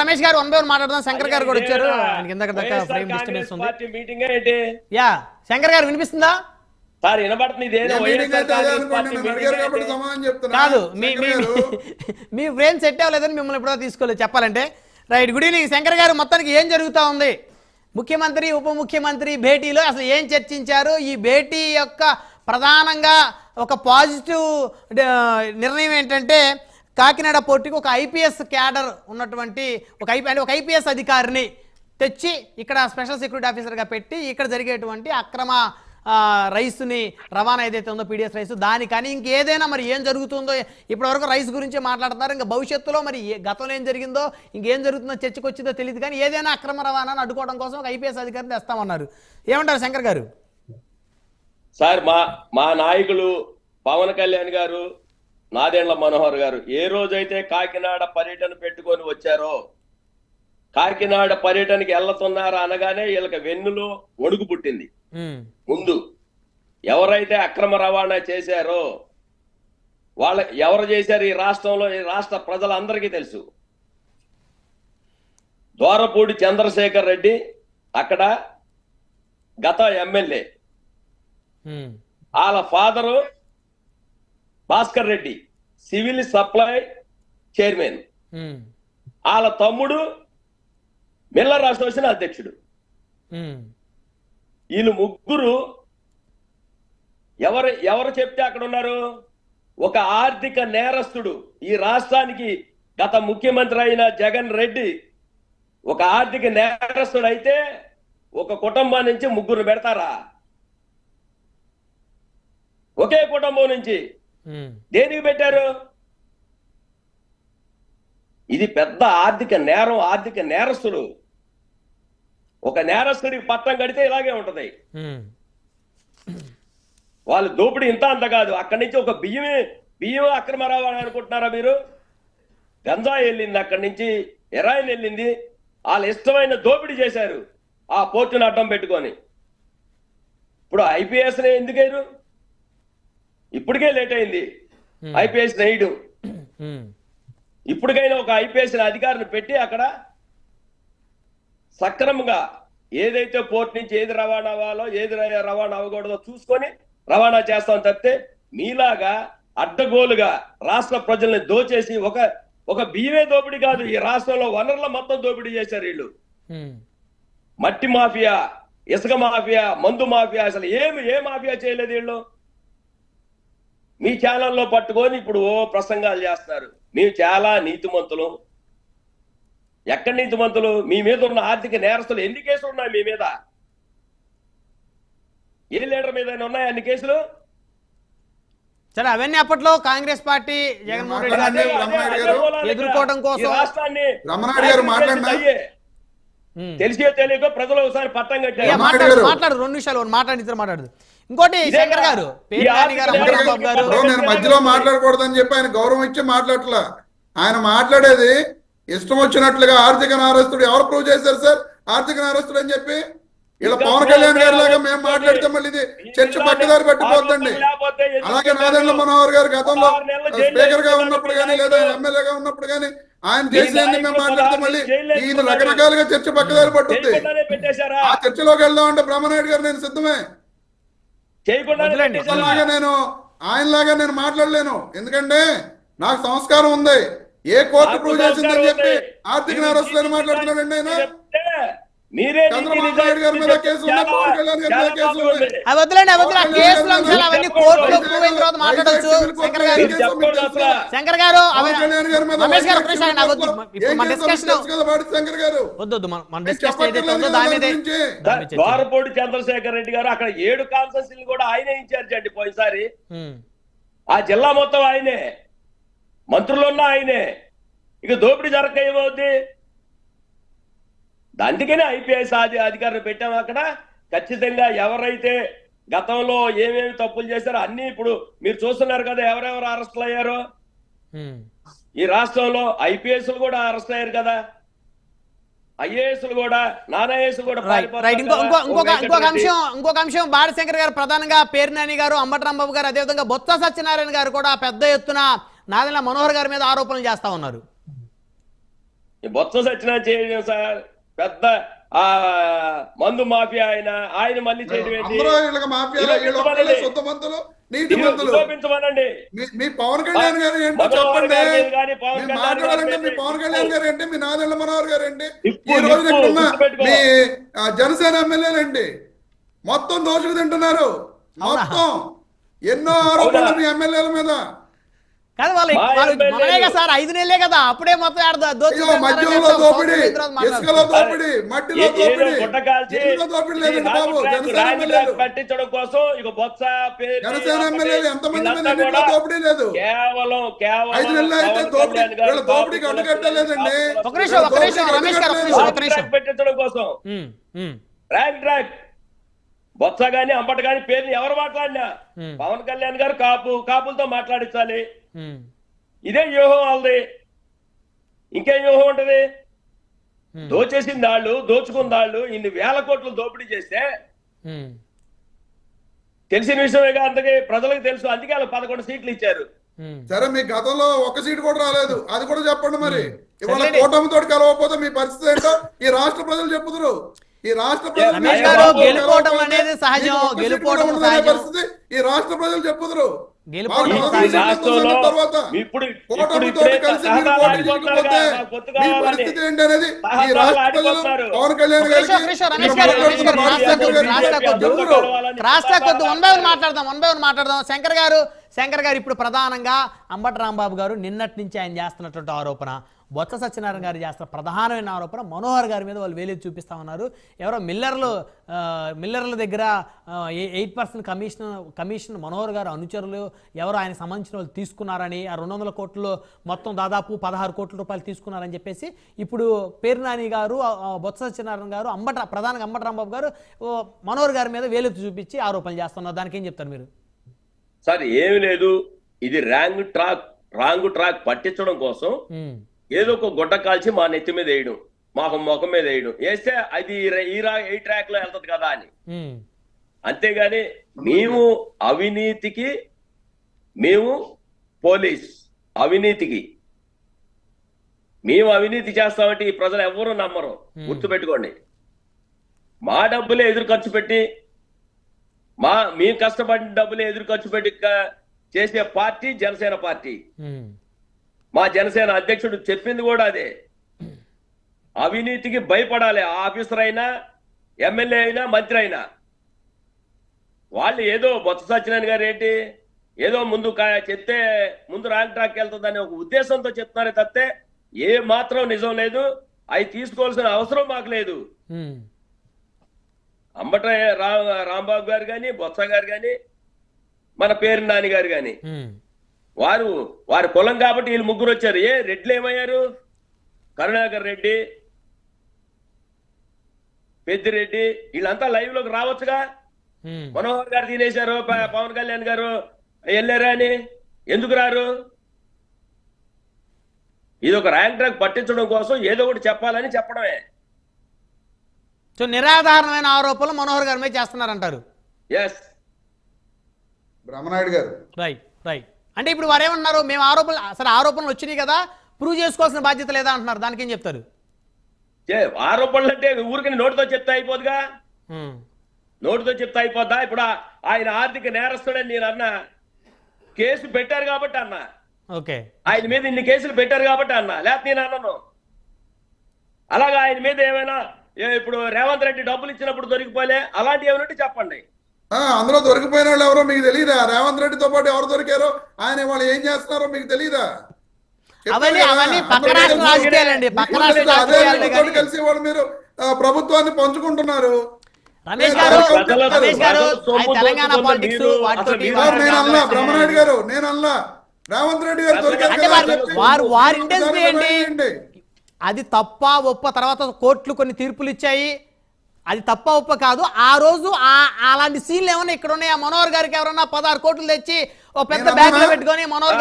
రమేష్ గారు one by one మాట్లాడదాం. శంకర్ గారు కూడా వచ్చారు. ఫ్రేమ్ డిస్టర్బెన్స్ ఉంది మీటింగ్ ఏంటి? యా శంకర్ గారు వినిపిస్తుందా? సార్ వినబడుతుంది. కాదు మీ మీ శంకర్ గారు, మీ బ్రెయిన్ సెట్ అవ్వలేదని మిమ్మల్ని ఎప్పుడో తీసుకోలేదు చెప్పాలంటే. రైట్ గుడ్ ఈవినింగ్ శంకర్ గారు మొత్తానికి ఏం జరుగుతూ ఉంది? ముఖ్యమంత్రి ఉప ముఖ్యమంత్రి భేటీలో అసలు ఏం చర్చించారు? ఈ భేటీ యొక్క ప్రధానంగా ఒక పాజిటివ్ నిర్ణయం ఏంటంటే కాకినాడ పోర్టుకి ఒక ఐపీఎస్ క్యాడర్ ఉన్నటువంటి ఒక ఐపీ అంటే ఒక ఐపీఎస్ అధికారిని తెచ్చి ఇక్కడ స్పెషల్ సెక్యూరిటీ ఆఫీసర్గా పెట్టి ఇక్కడ జరిగేటువంటి అక్రమ రైస్ని రవాణా ఏదైతే ఉందో పీడిఎస్ రైస్ కానీ ఇంకేదైనా మరి ఏం జరుగుతుందో ఇప్పటివరకు రైస్ గురించి మాట్లాడుతున్నారు. ఇంకా భవిష్యత్తులో మరి ఏ- గతంలో ఏం జరిగిందో ఇంకేం జరుగుతుందో చర్చకు వచ్చిందో తెలియదు కానీ ఏదైనా అక్రమ రవాణాను అడ్డుకోవడం కోసం ఒక ఐపీఎస్ అధికారిని తెస్తామన్నారు. ఏమంటారు శంకర్ గారు? సార్ మా మా నాయకులు పవన్ కళ్యాణ్ గారు నాదెండ్ల మనోహర్ గారు ఏ రోజైతే కాకినాడ పర్యటన పెట్టుకొని వచ్చారో కాకినాడ పర్యటనకి వెళ్తున్నారా అనగానే వీళ్ళకి వెన్నులో ఒడుగు పుట్టింది. ముందు ఎవరైతే అక్రమ రవాణా చేశారో వాళ్ళ ఎవరు చేశారు ఈ రాష్ట్రంలో ఈ రాష్ట్ర ప్రజలందరికీ తెలుసు. దోరపూడి చంద్రశేఖర్ రెడ్డి అక్కడ గత ఎమ్మెల్యే. వాళ్ళ father Bhaskar Reddy civil supply chairman. వాళ్ళ తమ్ముడు మిల్లర్ అసోసియేషన్ అధ్యక్షుడు. వీళ్ళు ముగ్గురు ఎవరు ఎవరు చెప్తే అక్కడ ఉన్నారు? ఒక ఆర్థిక నేరస్తుడు. ఈ రాష్ట్రానికి గత ముఖ్యమంత్రి అయిన జగన్ రెడ్డి ఒక ఆర్థిక నేరస్తుడు అయితే ఒక కుటుంబం నుంచి ముగ్గురు పెడతారా? ఒకే కుటుంబం నుంచి దేనికి పెట్టారు? ఇది పెద్ద ఆర్థిక నేరం ఆర్థిక నేరస్తుడు ఒక నేరస్తుడికి పట్టం కడితే ఇలాగే ఉంటది. వాళ్ళు దోపిడీ ఇంత అంత కాదు. అక్కడి నుంచి ఒక బియ్యమే బియ్యం అక్రమ రవాణా అనుకుంటున్నారా మీరు? గంజాయి వెళ్ళింది అక్కడి నుంచి ఎరాయిన్ వెళ్ళింది. వాళ్ళు ఇష్టమైన దోపిడీ చేశారు. ఆ పోర్టును అడ్డం పెట్టుకొని. ఇప్పుడు ఐపీఎస్ ఎందుకయ్యారు ఇప్పటికే లేట్ అయింది. ఐపీఎస్ నేయడం ఉమ్, ఇప్పటికైనా ఒక ఐపీఎస్ అధికారిని పెట్టి అక్కడ సక్రమంగా ఏదైతే పోర్ట్ నుంచి ఏది రవాణా అవ్వాలో ఏది రవాణా అవ్వకూడదో చూసుకొని రవాణా చేస్తాం తప్పితే మీలాగా అడ్డగోలుగా రాష్ట్ర ప్రజల్ని దోచేసి ఒక ఒక బియ్యమే దోపిడీ కాదు ఈ రాష్ట్రంలో వనరుల మొత్తం దోపిడీ చేశారు వీళ్ళు. ఉమ్, మట్టి మాఫియా ఇసుక మాఫియా మందు మాఫియా అసలు ఏమి ఏ మాఫియా చేయలేదు వీళ్ళు. మీ ఛానల్లో పట్టుకొని ఇప్పుడు ఓ ప్రసంగాలు చేస్తున్నారు మేము చాలా నీతిమంతులు. ఎక్కడి నీతిమంతులు? మీ మీద ఉన్న ఆర్థిక నేరస్తులు ఎన్ని కేసులు ఉన్నాయి మీ మీద? ఏ లీడర్ మీద ఉన్నాయా అన్ని కేసులు? సరే అవన్నీ అప్పట్లో కాంగ్రెస్ పార్టీ జగన్మోహన్ రెడ్డి గారు. ఎదుర్కోవడం కోసం రాష్ట్రాన్ని రమణారెడ్డి గారు మాట్లాడినా? అయ్యే. ఉమ్. తెలిసే తెలియక ప్రజలు ఒకసారి పట్టం కట్టారు. మాట్లాడు రెండు నిమిషాలు మాట్లాడి మాట్లాడు. ఇంకోటి ఇదే శంకర్. గారు నాని మధ్యలో మాట్లాడకూడదని చెప్పి ఆయన గౌరవం ఇచ్చి మాట్లాడట్లా. ఆయన మాట్లాడేది ఇష్టం వచ్చినట్లుగా ఆర్థిక నేరస్తుడు ఎవరు ప్రూవ్ చేశారు సార్? ఆర్థిక నేరస్తుడు అని చెప్పి? ఇలా పవన్ కళ్యాణ్ గారి లాగా మేము మాట్లాడితే మళ్ళీ ఇది చర్చ పక్కదారి పట్టిపోద్దండి. అలాగే నాదెండ్ల మనోహర్ గారు గతంలో స్పీకర్గా ఉన్నప్పుడు కానీ లేదా ఎమ్మెల్యేగా ఉన్నప్పుడు కానీ ఆయన చేసినన్ని మేము మాట్లాడితే మళ్ళీ ఈయన రకరకాలుగా చర్చ పక్కదారి పట్టుద్ది. పెట్టేశారా? ఆ చర్చలోకి వెళ్దాం అంటే బ్రహ్మనాయుడు గారు నేను సిద్ధమే? అలాగే నేను ఆయనలాగా నేను మాట్లాడలేను. ఎందుకంటే నాకు సంస్కారం ఉంది. ఏ కోర్టు ప్రూవ్ చేసిందని చెప్పి. ఆర్థిక మీరు నేరస్తులని జీవితాన్ని మాట్లాడుతున్నాడండి ఆయన. చెప్తే మీరే చంద్రబాబు నీతి నాయుడు గారి మీద నిజాయితీ కేసు ఉంది, చాలా- పవన్ కళ్యాణ్ గారి మీద చాలా కేసు ఉంది. బాగుంది. అవి వదిలేండి అవి వదిలే ఆ కేసుల అంశాలు అవన్నీ కోర్టులో ప్రూవ్ అయిన తర్వాత మాట్లాడొచ్చు. శంకర్ గారు. శంకర్ రమేష్ ఇప్పుడు మన డిస్కషన్ వద్దు మన డిస్కషన్ ఏదైతే ఉందో దాని మీదే చంద్రశేఖర్ రెడ్డి గారు అక్కడ ఏడు కాన్సెన్సీలు కూడా ఆయనే ఇన్ఛార్జ్ అండి పోయినసారి. ఆ జిల్లా మొత్తం ఆయనే. మంత్రులున్నా ఆయనే. ఇక దోపిడీ జరగక ఏమవుద్ది? అందుకనే ఐపీఎస్ అధి అధికారులు పెట్టాము అక్కడ. ఖచ్చితంగా ఎవరైతే గతంలో ఏమేమి తప్పులు చేశారో అన్ని ఇప్పుడు మీరు చూస్తున్నారు కదా ఎవరెవరు అరెస్టులు అయ్యారో. ఈ రాష్ట్రంలో ఐపీఎస్లు కూడా అరెస్ట్ అయ్యారు కదా. ఐఏఎస్లు కూడా నాన్ ఐఏఎస్ కూడా ఇంకొక. అంశం ఇంకొక అంశం బాలశంకర్ గారు ప్రధానంగా పేర్నాని గారు అంబటరాంబాబు గారు అదేవిధంగా బొత్స సత్యనారాయణ గారు కూడా పెద్ద ఎత్తున నాదెండ్ల మనోహర్ గారి మీద ఆరోపణలు చేస్తా ఉన్నారు. ఈ బొత్స సచిన చేయడం సార్ పెద్ద ఆ మందు మాఫియా ఆయన ఆయన మళ్ళీ నిరూపించమనండి. మీ- పవన్ కళ్యాణ్ గారు ఏంటో చెప్పండి? మీ పవన్ కళ్యాణ్ గారు ఏంటి? మీ నాదెళ్ళ మనోహర్ గారు ఏంటి? ఈ రోజు. మీ జనసేన ఎమ్మెల్యేలండి మొత్తం దోచుకు తింటున్నారు. మొత్తం. ఎన్నో ఆరోపణలు? మీ ఎమ్మెల్యేల మీద. కాదు వాళ్ళు సార్ ఐదు నెలలే కదా. అప్పుడే మొత్తం పట్టించడం కోసం ఇక బొత్స కేవలం కేవలం పెట్టించడం కోసం. Track track. బొత్స గాని అంబట గాని పేరుని ఎవరు మాట్లాడినా. పవన్ కళ్యాణ్ గారు కాపు కాపులతో మాట్లాడించాలి. ఇదే వ్యూహం వాళ్ళది. ఇంకేం వ్యూహం ఉంటది. దోచేసిన దాళ్ళు దోచుకున్న దాళ్ళు ఇన్ని వేల కోట్లు దోపిడీ చేస్తే. తెలిసిన విషయమేగా అందుకే ప్రజలకు తెలుసు. అందుకే వాళ్ళు పదకొండు సీట్లు ఇచ్చారు. సరే మీ గతంలో ఒక సీట్ కూడా రాలేదు. అది కూడా చెప్పండి మరి. ఇవాళ. కూటమితో కలవకపోతే మీ పరిస్థితి ఏంటో ఈ రాష్ట్ర ప్రజలు చెప్పుదురు. ఈ రాష్ట్ర అనేది సహజం. పరిస్థితి ఈ రాష్ట్ర ప్రజలు చెప్పుదురు. పరిస్థితి ఏంటి అనేది ఈ ప్రజలు. పవన్ కళ్యాణ్ గారికి. రాష్ట్ర కొద్ది వన్ బై వన్ మాట్లాడదాం వన్ బై వన్ మాట్లాడదాం శంకర్ గారు శంకర్ గారు ఇప్పుడు ప్రధానంగా అంబటి రాంబాబు గారు నిన్నటి నుంచి ఆయన చేస్తున్నటువంటి ఆరోపణ బొత్స సత్యనారాయణ గారు చేస్తున్న ప్రధానమైన ఆరోపణ మనోహర్ గారి మీద వాళ్ళు వేలేదు చూపిస్తా ఉన్నారు. ఎవరో మిల్లర్లు మిల్లర్ల దగ్గర eight percent commission commission Manohar garu అనుచరులు ఎవరో ఆయన సంబంధించిన వాళ్ళు తీసుకున్నారని ఆ రెండు వందల కోట్లు మొత్తం దాదాపు పదహారు కోట్ల రూపాయలు తీసుకున్నారని చెప్పేసి ఇప్పుడు పేరునాని గారు బొత్స సత్యనారాయణ గారు అంబట ప్రధానంగా అంబట రాంబాబు గారు ఓ, మనోహర్ గారి మీద వేలెత్తి చూపించి ఆరోపణలు చేస్తున్నారు. దానికి ఏం చెప్తారు మీరు? సార్ ఏమి లేదు. ఇది రాంగ్ ట్రాక్ రాంగ్ ట్రాక్ పట్టించడం కోసం ఏదో ఒక గుడ్డ కాల్చి మా నెత్తి మీద వేయడం మాకు ముఖం మీద వేయడం. వేస్తే అది ఈ ఈ ట్రాక్లో వెళ్తది కదా అని. అంతేగాని మేము అవినీతికి మేము పోలీస్ అవినీతికి మేము అవినీతి చేస్తామంటే ఈ ప్రజలు ఎవరు నమ్మరు. గుర్తుపెట్టుకోండి. మా డబ్బులే ఎదురు ఖర్చు పెట్టి మా మేము కష్టపడిన డబ్బులే ఎదురు ఖర్చు పెట్టి చేసే పార్టీ జనసేన పార్టీ. మా జనసేన అధ్యక్షుడు చెప్పింది కూడా అదే. అవినీతికి భయపడాలి. ఆ ఆఫీసర్ అయినా ఎమ్మెల్యే అయినా మంత్రి అయినా. వాళ్ళు ఏదో బొత్స సత్యనారాయణ గారు ఏంటి ఏదో ముందు చెప్తే ముందు రాంగ్ ట్రాక్ వెళ్తుందనే ఒక ఉద్దేశంతో చెప్తున్నారే తప్పితే ఏ మాత్రం నిజం లేదు. అవి తీసుకోవాల్సిన అవసరం మాకు లేదు. అంబట రా రాంబాబు గారు కానీ బొత్స గారు కానీ మన పేరు నాని గారు కానీ వారు వారి కులం కాబట్టి వీళ్ళు ముగ్గురు వచ్చారు. ఏ రెడ్లు ఏమయ్యారు? కరుణాకర్ రెడ్డి పెద్దిరెడ్డి వీళ్ళంతా లైవ్లోకి రావచ్చుగా. మనోహర్ గారు తినేశారు పవన్ కళ్యాణ్ గారు వెళ్ళారా అని? ఎందుకు రారు? ఇది ఒక ర్యాంక్ ట్రాక్ పట్టించడం కోసం ఏదో ఒకటి చెప్పాలని చెప్పడమే. సో నిరాధారణమైన ఆరోపణలు మనోహర్ గారి మీద చేస్తున్నారంటారు. ఎస్ బ్రహ్మనాయుడు గారు. రైట్ రైట్ అంటే ఇప్పుడు వారు ఏమన్నారు మేము ఆరోపణలు సరే ఆరోపణలు వచ్చినాయి కదా ప్రూవ్ చేసుకోవాల్సిన బాధ్యత లేదా అంటున్నారు దానికి ఏం చెప్తారు? ఆరోపణలు అంటే ఊరికి నోటితో చెప్తే అయిపోదుగా? ఉమ్, నోటితో చెప్తే అయిపోద్దా? ఇప్పుడు ఆయన ఆర్థిక నేరస్తుడని నేను అన్నా కేసు పెట్టారు కాబట్టి అన్నా. ఓకే ఆయన మీద ఇన్ని కేసులు పెట్టారు కాబట్టి అన్నా. లేకపోతే నేను అన్నాను అలాగా ఆయన మీద ఏమైనా ఇప్పుడు రేవంత్ రెడ్డి డబ్బులు ఇచ్చినప్పుడు దొరికిపోలే అలాంటి ఏమైనా చెప్పండి. ఆ, అందులో దొరికిపోయిన వాళ్ళు ఎవరో మీకు తెలియదా రేవంత్ రెడ్డితో పాటు ఎవరు దొరికారో? ఆయన వాళ్ళు ఏం చేస్తున్నారో మీకు తెలియదా కలిసి వాళ్ళు మీరు ప్రభుత్వాన్ని పంచుకుంటున్నారు. బ్రహ్మనాయుడు గారు నేను అన్నా రేవంత్ రెడ్డి గారు దొరికారు అది తప్ప ఒప్ప తర్వాత కోర్టులు కొన్ని తీర్పులు ఇచ్చాయి. అది తప్ప ఒప్ప కాదు ఆ రోజు ఆ అలాంటి సీన్లు ఏమన్నా ఇక్కడ ఉన్నాయి ఆ మనోహర్ గారికి ఎవరన్నా పదహారు కోట్లు తెచ్చి ఓ పెద్ద బ్యాగ్లో పెట్టుకొని మనోహర్